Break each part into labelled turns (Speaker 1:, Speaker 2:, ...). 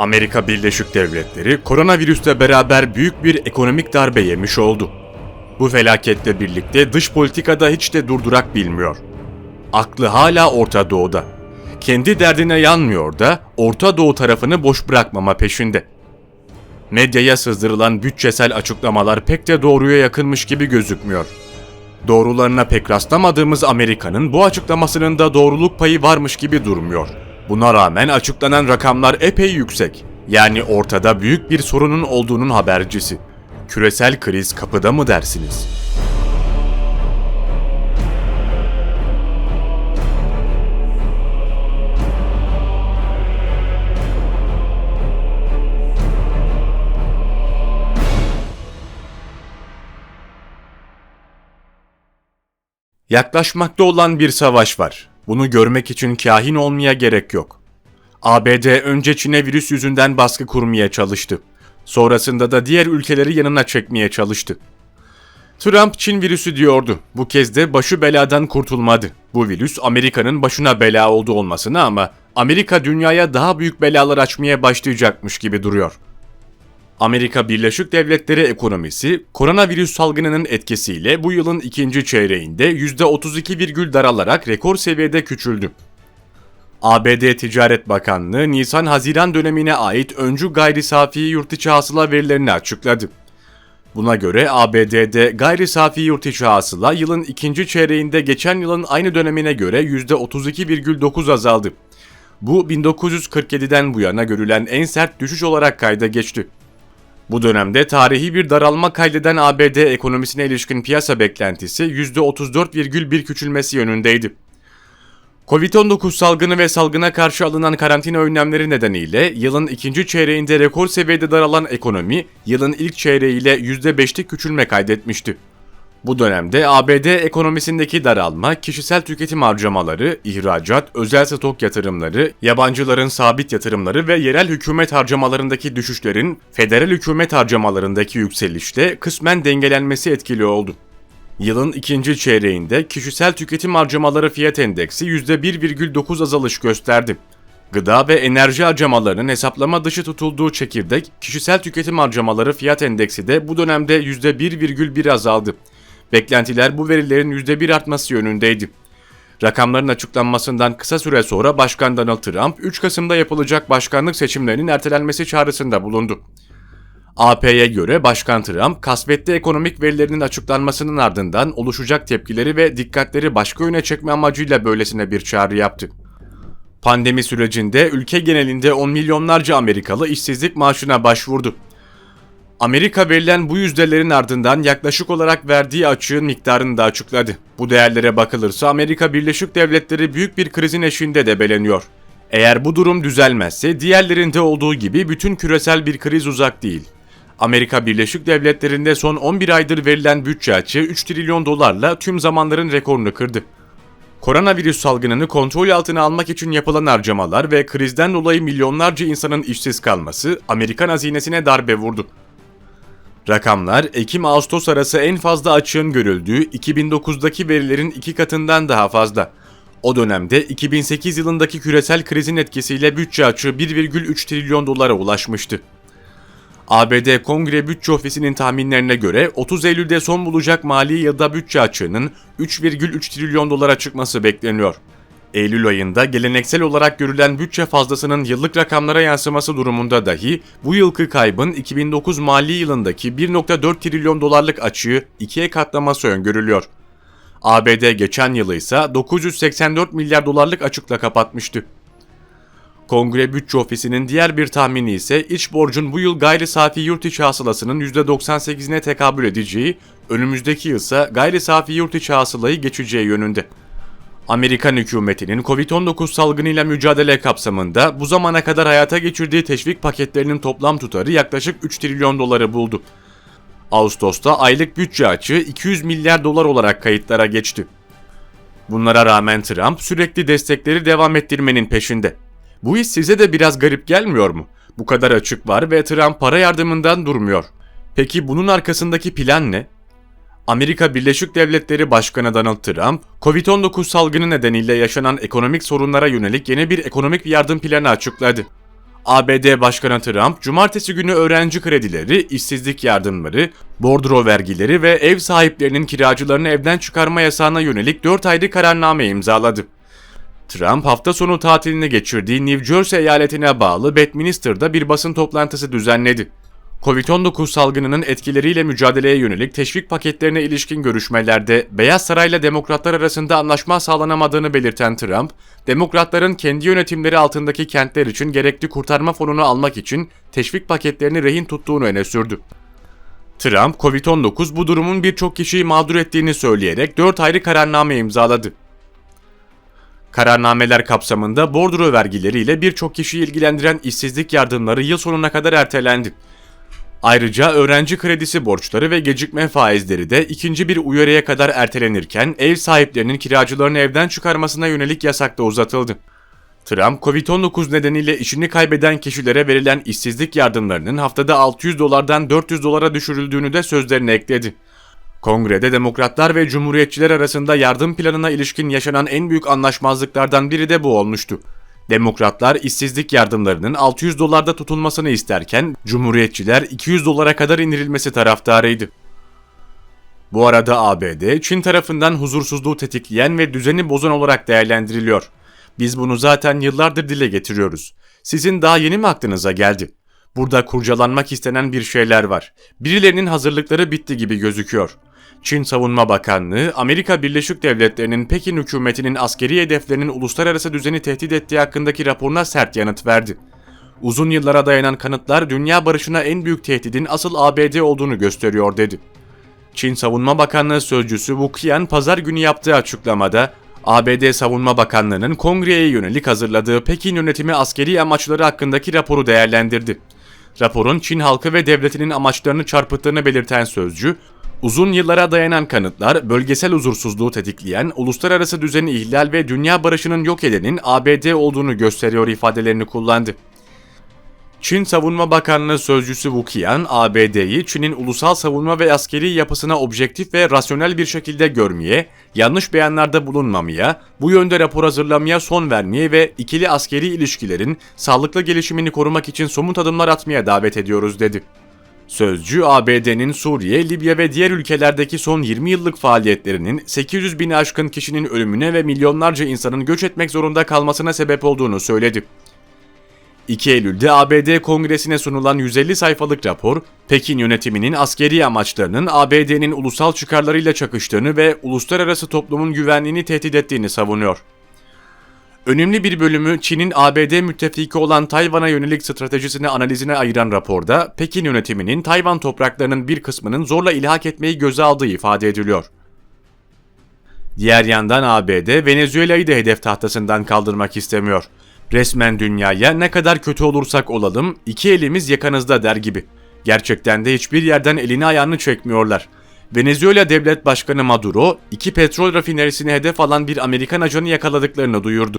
Speaker 1: Amerika Birleşik Devletleri koronavirüsle beraber büyük bir ekonomik darbe yemiş oldu. Bu felaketle birlikte dış politikada hiç de durdurak bilmiyor. Aklı hala Orta Doğu'da. Kendi derdine yanmıyor da Orta Doğu tarafını boş bırakmama peşinde. Medyaya sızdırılan bütçesel açıklamalar pek de doğruya yakınmış gibi gözükmüyor. Doğrularına pek rastlamadığımız Amerika'nın bu açıklamasının da doğruluk payı varmış gibi durmuyor. Buna rağmen açıklanan rakamlar epey yüksek. Yani ortada büyük bir sorunun olduğunun habercisi. Küresel kriz kapıda mı dersiniz? Yaklaşmakta olan bir savaş var. Bunu görmek için kahin olmaya gerek yok. ABD önce Çin'e virüs yüzünden baskı kurmaya çalıştı. Sonrasında da diğer ülkeleri yanına çekmeye çalıştı. Trump Çin virüsü diyordu. Bu kez de başı beladan kurtulmadı. Bu virüs Amerika'nın başına bela oldu olmasına ama Amerika dünyaya daha büyük belalar açmaya başlayacakmış gibi duruyor. Amerika Birleşik Devletleri ekonomisi koronavirüs salgınının etkisiyle bu yılın ikinci çeyreğinde %32 daralarak rekor seviyede küçüldü. ABD Ticaret Bakanlığı Nisan-Haziran dönemine ait öncü gayri safi yurt içi hasıla verilerini açıkladı. Buna göre ABD'de gayri safi yurt içi hasıla yılın ikinci çeyreğinde geçen yılın aynı dönemine göre %32,9 azaldı. Bu 1947'den bu yana görülen en sert düşüş olarak kayda geçti. Bu dönemde tarihi bir daralma kaydeden ABD ekonomisine ilişkin piyasa beklentisi %34,1 küçülmesi yönündeydi. Covid-19 salgını ve salgına karşı alınan karantina önlemleri nedeniyle yılın ikinci çeyreğinde rekor seviyede daralan ekonomi, yılın ilk çeyreğiyle %5'lik küçülme kaydetmişti. Bu dönemde ABD ekonomisindeki daralma, kişisel tüketim harcamaları, ihracat, özel stok yatırımları, yabancıların sabit yatırımları ve yerel hükümet harcamalarındaki düşüşlerin federal hükümet harcamalarındaki yükselişte kısmen dengelenmesi etkili oldu. Yılın ikinci çeyreğinde kişisel tüketim harcamaları fiyat endeksi %1,9 azalış gösterdi. Gıda ve enerji harcamalarının hesaplama dışı tutulduğu çekirdek, kişisel tüketim harcamaları fiyat endeksi de bu dönemde %1,1 azaldı. Beklentiler bu verilerin %1 artması yönündeydi. Rakamların açıklanmasından kısa süre sonra Başkan Donald Trump, 3 Kasım'da yapılacak başkanlık seçimlerinin ertelenmesi çağrısında bulundu. AP'ye göre Başkan Trump, kasvetli ekonomik verilerinin açıklanmasının ardından oluşacak tepkileri ve dikkatleri başka yöne çekme amacıyla böylesine bir çağrı yaptı. Pandemi sürecinde ülke genelinde 10 milyonlarca Amerikalı işsizlik maaşına başvurdu. Amerika verilen bu yüzdelerin ardından yaklaşık olarak verdiği açığın miktarını da açıkladı. Bu değerlere bakılırsa Amerika Birleşik Devletleri büyük bir krizin eşiğinde debeleniyor. Eğer bu durum düzelmezse diğerlerinde olduğu gibi bütün küresel bir kriz uzak değil. Amerika Birleşik Devletleri'nde son 11 aydır verilen bütçe açığı 3 trilyon dolarla tüm zamanların rekorunu kırdı. Koronavirüs salgınını kontrol altına almak için yapılan harcamalar ve krizden dolayı milyonlarca insanın işsiz kalması Amerikan hazinesine darbe vurdu. Rakamlar Ekim-Ağustos arası en fazla açığın görüldüğü 2009'daki verilerin iki katından daha fazla. O dönemde 2008 yılındaki küresel krizin etkisiyle bütçe açığı 1,3 trilyon dolara ulaşmıştı. ABD Kongre Bütçe Ofisi'nin tahminlerine göre 30 Eylül'de son bulacak mali yılda bütçe açığının 3,3 trilyon dolara çıkması bekleniyor. Eylül ayında geleneksel olarak görülen bütçe fazlasının yıllık rakamlara yansıması durumunda dahi bu yılki kaybın 2009 mali yılındaki 1.4 trilyon dolarlık açığı ikiye katlaması öngörülüyor. ABD geçen yılı ise 984 milyar dolarlık açıkla kapatmıştı. Kongre Bütçe Ofisi'nin diğer bir tahmini ise iç borcun bu yıl gayri safi yurt içi hasılasının %98'ine tekabül edeceği, önümüzdeki yıl ise gayri safi yurt içi hasılayı geçeceği yönünde. Amerikan hükümetinin Covid-19 salgınıyla mücadele kapsamında bu zamana kadar hayata geçirdiği teşvik paketlerinin toplam tutarı yaklaşık 3 trilyon doları buldu. Ağustos'ta aylık bütçe açığı 200 milyar dolar olarak kayıtlara geçti. Bunlara rağmen Trump sürekli destekleri devam ettirmenin peşinde. Bu iş size de biraz garip gelmiyor mu? Bu kadar açık var ve Trump para yardımından durmuyor. Peki bunun arkasındaki plan ne? Amerika Birleşik Devletleri Başkanı Donald Trump, Covid-19 salgını nedeniyle yaşanan ekonomik sorunlara yönelik yeni bir ekonomik yardım planı açıkladı. ABD Başkanı Trump, cumartesi günü öğrenci kredileri, işsizlik yardımları, bordro vergileri ve ev sahiplerinin kiracılarını evden çıkarma yasağına yönelik 4 ayrı kararname imzaladı. Trump hafta sonu tatilini geçirdiği New Jersey eyaletine bağlı Bedminster'da bir basın toplantısı düzenledi. Covid-19 salgınının etkileriyle mücadeleye yönelik teşvik paketlerine ilişkin görüşmelerde Beyaz Saray'la demokratlar arasında anlaşma sağlanamadığını belirten Trump, demokratların kendi yönetimleri altındaki kentler için gerekli kurtarma fonunu almak için teşvik paketlerini rehin tuttuğunu öne sürdü. Trump, Covid-19 bu durumun birçok kişiyi mağdur ettiğini söyleyerek 4 ayrı kararname imzaladı. Kararnameler kapsamında bordro vergileriyle birçok kişiyi ilgilendiren işsizlik yardımları yıl sonuna kadar ertelendi. Ayrıca öğrenci kredisi borçları ve gecikme faizleri de ikinci bir uyarıya kadar ertelenirken ev sahiplerinin kiracılarını evden çıkarmasına yönelik yasak da uzatıldı. Trump, Covid-19 nedeniyle işini kaybeden kişilere verilen işsizlik yardımlarının haftada 600 dolardan 400 dolara düşürüldüğünü de sözlerine ekledi. Kongrede demokratlar ve cumhuriyetçiler arasında yardım planına ilişkin yaşanan en büyük anlaşmazlıklardan biri de bu olmuştu. Demokratlar işsizlik yardımlarının 600 dolarda tutulmasını isterken Cumhuriyetçiler 200 dolara kadar indirilmesi taraftarıydı. Bu arada ABD, Çin tarafından huzursuzluğu tetikleyen ve düzeni bozan olarak değerlendiriliyor. Biz bunu zaten yıllardır dile getiriyoruz. Sizin daha yeni mi aklınıza geldi? Burada kurcalanmak istenen bir şeyler var. Birilerinin hazırlıkları bitti gibi gözüküyor. Çin Savunma Bakanlığı, Amerika Birleşik Devletleri'nin Pekin hükümetinin askeri hedeflerinin uluslararası düzeni tehdit ettiği hakkındaki raporuna sert yanıt verdi. Uzun yıllara dayanan kanıtlar dünya barışına en büyük tehdidin asıl ABD olduğunu gösteriyor dedi. Çin Savunma Bakanlığı sözcüsü Wu Qian pazar günü yaptığı açıklamada ABD Savunma Bakanlığı'nın kongreye yönelik hazırladığı Pekin yönetimi askeri amaçları hakkındaki raporu değerlendirdi. Raporun Çin halkı ve devletinin amaçlarını çarpıttığını belirten sözcü, uzun yıllara dayanan kanıtlar bölgesel huzursuzluğu tetikleyen, uluslararası düzeni ihlal ve dünya barışının yok edenin ABD olduğunu gösteriyor ifadelerini kullandı. Çin Savunma Bakanlığı sözcüsü Wu Qian, ABD'yi Çin'in ulusal savunma ve askeri yapısına objektif ve rasyonel bir şekilde görmeye, yanlış beyanlarda bulunmamaya, bu yönde rapor hazırlamaya son vermeye ve ikili askeri ilişkilerin sağlıklı gelişimini korumak için somut adımlar atmaya davet ediyoruz dedi. Sözcü ABD'nin Suriye, Libya ve diğer ülkelerdeki son 20 yıllık faaliyetlerinin 800 bin aşkın kişinin ölümüne ve milyonlarca insanın göç etmek zorunda kalmasına sebep olduğunu söyledi. 2 Eylül'de ABD Kongresi'ne sunulan 150 sayfalık rapor, Pekin yönetiminin askeri amaçlarının ABD'nin ulusal çıkarlarıyla çakıştığını ve uluslararası toplumun güvenliğini tehdit ettiğini savunuyor. Önemli bir bölümü Çin'in ABD müttefiki olan Tayvan'a yönelik stratejisini analizine ayıran raporda, Pekin yönetiminin Tayvan topraklarının bir kısmının zorla ilhak etmeyi göze aldığı ifade ediliyor. Diğer yandan ABD, Venezuela'yı da hedef tahtasından kaldırmak istemiyor. Resmen dünyaya ne kadar kötü olursak olalım iki elimiz yakanızda der gibi. Gerçekten de hiçbir yerden elini ayağını çekmiyorlar. Venezuela Devlet Başkanı Maduro, iki petrol rafinerisini hedef alan bir Amerikan ajanı yakaladıklarını duyurdu.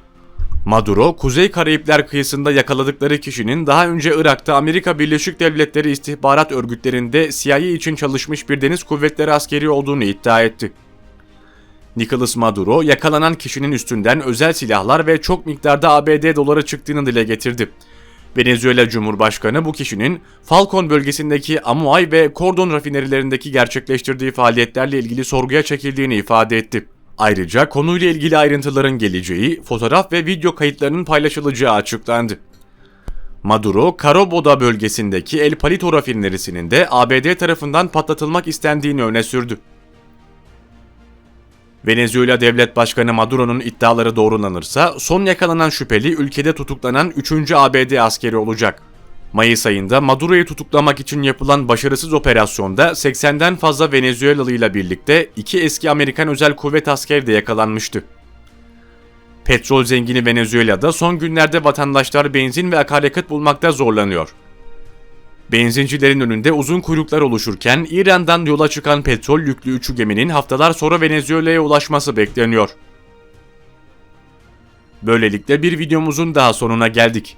Speaker 1: Maduro, Kuzey Karayipler kıyısında yakaladıkları kişinin daha önce Irak'ta Amerika Birleşik Devletleri istihbarat örgütlerinde CIA için çalışmış bir deniz kuvvetleri askeri olduğunu iddia etti. Nicolas Maduro yakalanan kişinin üstünden özel silahlar ve çok miktarda ABD doları çıktığını dile getirdi. Venezuela Cumhurbaşkanı bu kişinin Falcon bölgesindeki Amuay ve Cordon rafinerilerindeki gerçekleştirdiği faaliyetlerle ilgili sorguya çekildiğini ifade etti. Ayrıca konuyla ilgili ayrıntıların geleceği, fotoğraf ve video kayıtlarının paylaşılacağı açıklandı. Maduro, Carabobo bölgesindeki El Palito rafinerisinin de ABD tarafından patlatılmak istendiğini öne sürdü. Venezuela Devlet Başkanı Maduro'nun iddiaları doğrulanırsa son yakalanan şüpheli ülkede tutuklanan 3. ABD askeri olacak. Mayıs ayında Maduro'yu tutuklamak için yapılan başarısız operasyonda 80'den fazla Venezuelalı ile birlikte iki eski Amerikan özel kuvvet askeri de yakalanmıştı. Petrol zengini Venezuela'da son günlerde vatandaşlar benzin ve akaryakıt bulmakta zorlanıyor. Benzincilerin önünde uzun kuyruklar oluşurken İran'dan yola çıkan petrol yüklü üçü geminin haftalar sonra Venezuela'ya ulaşması bekleniyor. Böylelikle bir videomuzun daha sonuna geldik.